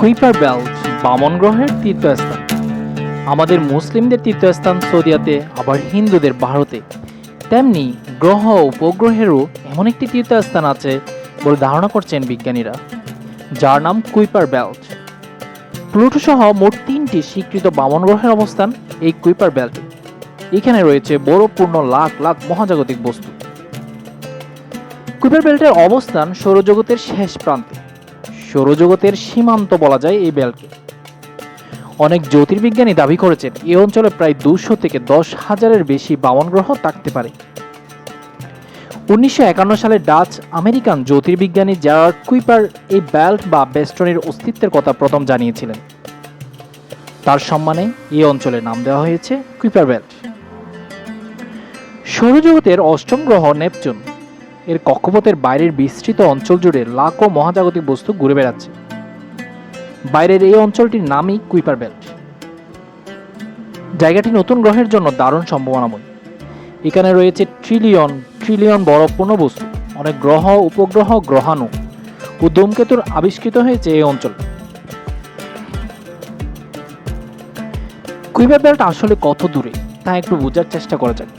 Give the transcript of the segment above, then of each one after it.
Kuiper belt বামন গ্রহের তীর্থস্থান। আমাদের মুসলিমদের তীর্থস্থান সৌদিয়াতে, আবার হিন্দুদের ভারতে। তেমনি গ্রহ উপগ্রহেরও এমন একটি তীর্থস্থান আছে বলে ধারণা করছেন বিজ্ঞানীরা, যার নাম কুইপার বেল্ট প্লুটো সহ মোট তিনটি স্বীকৃত বামন গ্রহের অবস্থান এই কুইপার বেল্টে এখানে রয়েছে বড়পূর্ণ লাখ লাখ মহাজাগতিক বস্তু। কুইপার বেল্টের অবস্থান সৌরজগতের শেষ প্রান্তে। সৌরজগতের সীমান্ত বলা যায় এই বেল্টকে অনেক জ্যোতির্বিজ্ঞানী দাবি করেছেন এই অঞ্চলে প্রায় দুশো থেকে দশ হাজারের বেশি বামন গ্রহ থাকতে পারে। উনিশশো একান্ন সালে ডাচ আমেরিকান জ্যোতির্বিজ্ঞানী জারার্ড কুইপার এই বেল্ট বা বেস্টনের অস্তিত্বের কথা প্রথম জানিয়েছিলেন। তার সম্মানে এই অঞ্চলের নাম দেওয়া হয়েছে কুইপার বেল্ট। সৌরজগতের অষ্টম গ্রহ নেপচুন। এর কক্ষপথের বাইরের বিস্তৃত অঞ্চল জুড়ে লাখো মহাজাগতিক বস্তু ঘুরে বেড়াচ্ছে। বাইরের এই অঞ্চলটির নামই কুইপার বেল্ট। জায়গাটি নতুন গ্রহের জন্য দারুণ সম্ভাবনাময়। এখানে রয়েছে ট্রিলিয়ন ট্রিলিয়ন বড় বস্তু, অনেক গ্রহ, উপগ্রহ, গ্রহাণু ও ধূমকেতুর আবিষ্কৃত হয়েছে এই অঞ্চল। কুইপার বেল্ট আসলে কত দূরে, তা একটু বোঝার চেষ্টা করা যাক।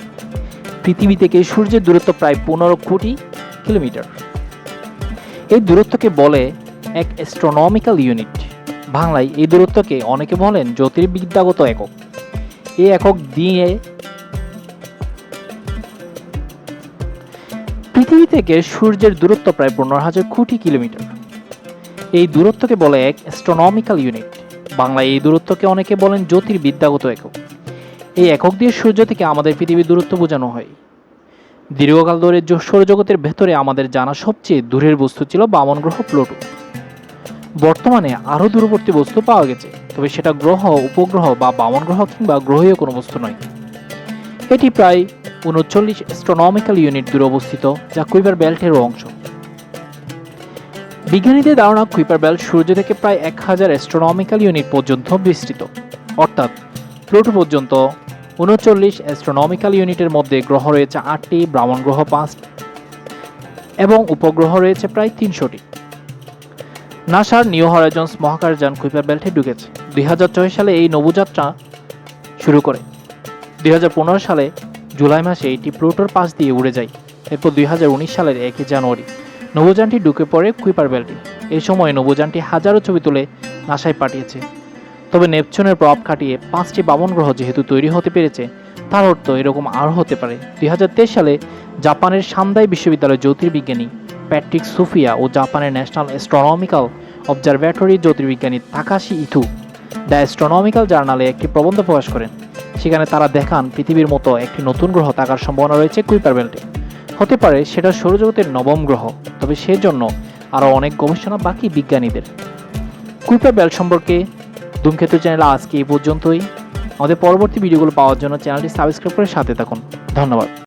পৃথিবী থেকে সূর্যের দূরত্ব প্রায় পনেরো কোটি কিলোমিটার। এই দূরত্বকে বলে এক অ্যাস্ট্রোনমিক্যাল ইউনিট বাংলায় এই দূরত্বকে অনেকে বলেন জ্যোতির্বিদ্যাগত একক। এই একক দিয়ে পৃথিবী থেকে সূর্যের দূরত্ব প্রায় পনেরো হাজার কোটি কিলোমিটার। এই দূরত্বকে বলে এক অ্যাস্ট্রোনমিক্যাল ইউনিট বাংলায় এই দূরত্বকে অনেকে বলেন জ্যোতির্বিদ্যাগত একক। এই একক দিয়ে সূর্য থেকে আমাদের পৃথিবীর দূরত্ব বোঝানো হয়। দীর্ঘকাল ধরে সৌরজগতের ভেতরে আমাদের জানা সবচেয়ে দূরের বস্তু ছিল বামন গ্রহ প্লুটো। বর্তমানে আরও দূরবর্তী বস্তু পাওয়া গেছে, তবে সেটা গ্রহ, উপগ্রহ বা বামন গ্রহ কিংবা গ্রহীয় কোনো বস্তু নয়। এটি প্রায় উনচল্লিশ অ্যাস্ট্রোনমিক্যাল ইউনিট দূরে অবস্থিত, যা কুইপার বেল্টেরও অংশ। বিজ্ঞানীদের ধারণা কুইপার বেল্ট সূর্য থেকে প্রায় এক হাজার অ্যাস্ট্রোনমিক্যাল ইউনিট পর্যন্ত বিস্তৃত, অর্থাৎ প্লুটো পর্যন্ত উনচল্লিশ অ্যাস্ট্রোনমিক্যাল ইউনিটের মধ্যে গ্রহ রয়েছে আটটি, ব্রাহ্মণ গ্রহ পাঁচটি এবং উপগ্রহ রয়েছে প্রায় তিনশোটি। নাসার নিউ হরাইজন্স মহাকাশযান কুইপার বেল্টে ঢুকেছে। দুই হাজার ছয় সালে এই নবযাত্রা শুরু করে। দুই হাজার পনেরো সালে জুলাই মাসে এটি প্লুটোর পাশ দিয়ে উড়ে যায়। এরপর দুই হাজার উনিশ সালের একই জানুয়ারি নবযানটি ঢুকে পড়ে কুইপার বেল্টে। এই সময় নবযানটি হাজারো ছবি তুলে নাসায় পাঠিয়েছে। তবে নেপচুনের প্রভাব কাটিয়ে পাঁচটি বামন গ্রহ যেহেতু তৈরি হতে পেরেছে, তার অর্থ এরকম আরও হতে পারে। দুই হাজার তেইশ সালে জাপানের সান্দাই বিশ্ববিদ্যালয়ের জ্যোতির্বিজ্ঞানী প্যাট্রিক সুফিয়া ও জাপানের ন্যাশনাল অ্যাস্ট্রোনমিক্যাল অবজারভেটরি জ্যোতির্বিজ্ঞানী তাকাশি ইথু, দ্য অ্যাস্ট্রোনমিক্যাল জার্নালে একটি প্রবন্ধ প্রকাশ করেন। সেখানে তারা দেখান পৃথিবীর মতো একটি নতুন গ্রহ থাকার সম্ভাবনা রয়েছে কুইপার বেল্টে। হতে পারে সেটা সৌরজগতের নবম গ্রহ, তবে সেজন্য আরও অনেক গবেষণা বাকি বিজ্ঞানীদের। কুইপার বেল্ট সম্পর্কে ধূমকেতু চ্যানেল আজকে এই পর্যন্তই। আমাদের পরবর্তী ভিডিওগুলো পাওয়ার জন্য চ্যানেলটি সাবস্ক্রাইব করে সাথে থাকুন। ধন্যবাদ।